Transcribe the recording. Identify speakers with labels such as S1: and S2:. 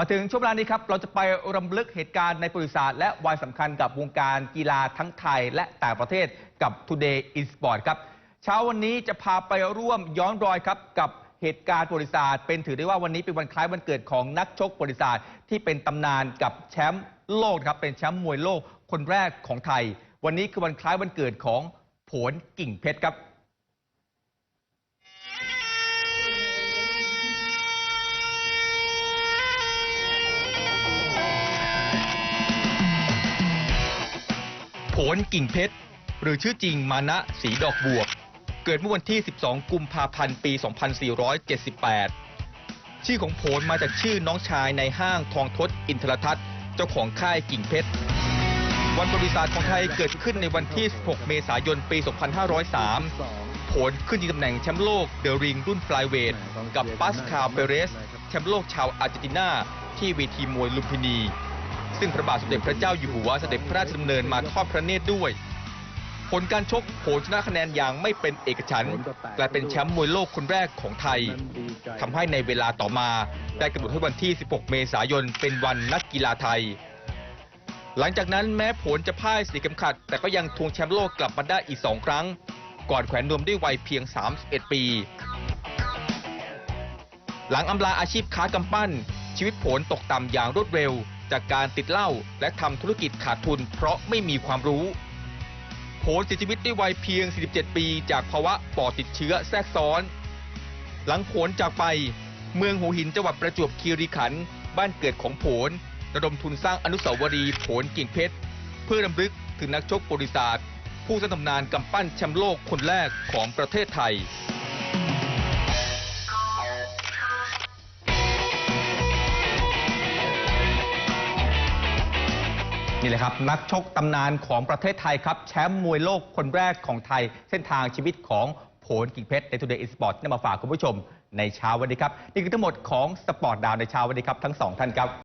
S1: มาถึงช่วงเวลานี้ครับ เราจะไปรำลึกเหตุการณ์ในประวัติศาสตร์และวันสำคัญกับวงการกีฬาทั้งไทยและต่างประเทศกับ Today in Sport ครับ เช้าวันนี้จะพาไปร่วมย้อนรอยครับกับเหตุการณ์ประวัติศาสตร์เป็นถือได้ว่าวันนี้เป็นวันคล้ายวันเกิดของนักชกประวัติศาสตร์ที่เป็นตำนานกับแชมป์โลกครับเป็นแชมป์มวยโลกคนแรกของไทย วันนี้คือวันคล้ายวันเกิดของผลกิ่งเพชรครับ ผลกิ่งเพชร หรือชื่อจริงมานะสีดอกบวก เกิดเมื่อวันที่ 12 กุมภาพันธ์ ปี 2478 ชื่อของโผลมาจากชื่อน้องชายในห้างทองทศอินทรทัศน์เจ้าของค่ายกิ่งเพชร วันประวัติศาสตร์ของไทยเกิดขึ้นในวันที่ 16 เมษายน ปี 2503โผลขึ้นชิงตำแหน่งแชมป์โลกเดอะริงรุ่นฟลายเวทกับปาสคาเปเรส แชมป์โลกชาวอาร์เจนตินาที่เวทีมวยลุมพินี ซึ่งพระบาทสมเด็จพระเจ้าอยู่หัวเสด็จพระราชดำเนินมาทอดพระเนตรด้วย ผลการชกโผชนะคะแนนอย่างไม่เป็นเอกฉันท์กลายเป็นแชมป์มวยโลกคนแรกของไทยทำให้ในเวลาต่อมาได้กำหนดให้วันที่ 16 เมษายนเป็นวันนักกีฬาไทย หลังจากนั้นแม้ผลจะพ่ายสีเข็มขัด แต่ก็ยังทวงแชมป์โลกกลับมาได้อีก 2 ครั้ง ก่อนแขวนนวมด้วยวัยเพียง 31 ปี หลังอำลาอาชีพค้ากำปั้น ชีวิตผลตกต่ำอย่างรวดเร็ว จากการติดเหล้าและทำธุรกิจขาดทุนเพราะไม่มีความรู้โผลเสียชีวิตด้วยวัยเพียง 47 ปี จากภาวะปอดติดเชื้อแทรกซ้อน หลังโผลจากไป เมืองหัวหินจังหวัดประจวบคีรีขันธ์บ้านเกิดของโผลระดมทุนสร้างอนุสาวรีย์โผลกิ่งเพชร เพื่อรำลึกถึงนักชกประวัติศาผู้สร้างตำนานกำปั้นแชมป์โลกคนแรกของประเทศไทย นี่แหละครับ นักชกตำนานของประเทศไทยครับ แชมป์มวยโลกคนแรกของไทย เส้นทางชีวิตของโผลกิ่งเพชรใน Today in Sport นำมาฝากคุณผู้ชมในเช้าวันนี้ครับ นี่คือทั้งหมดของสปอร์ตดาวในเช้าวันนี้ครับ ทั้งสองท่านครับ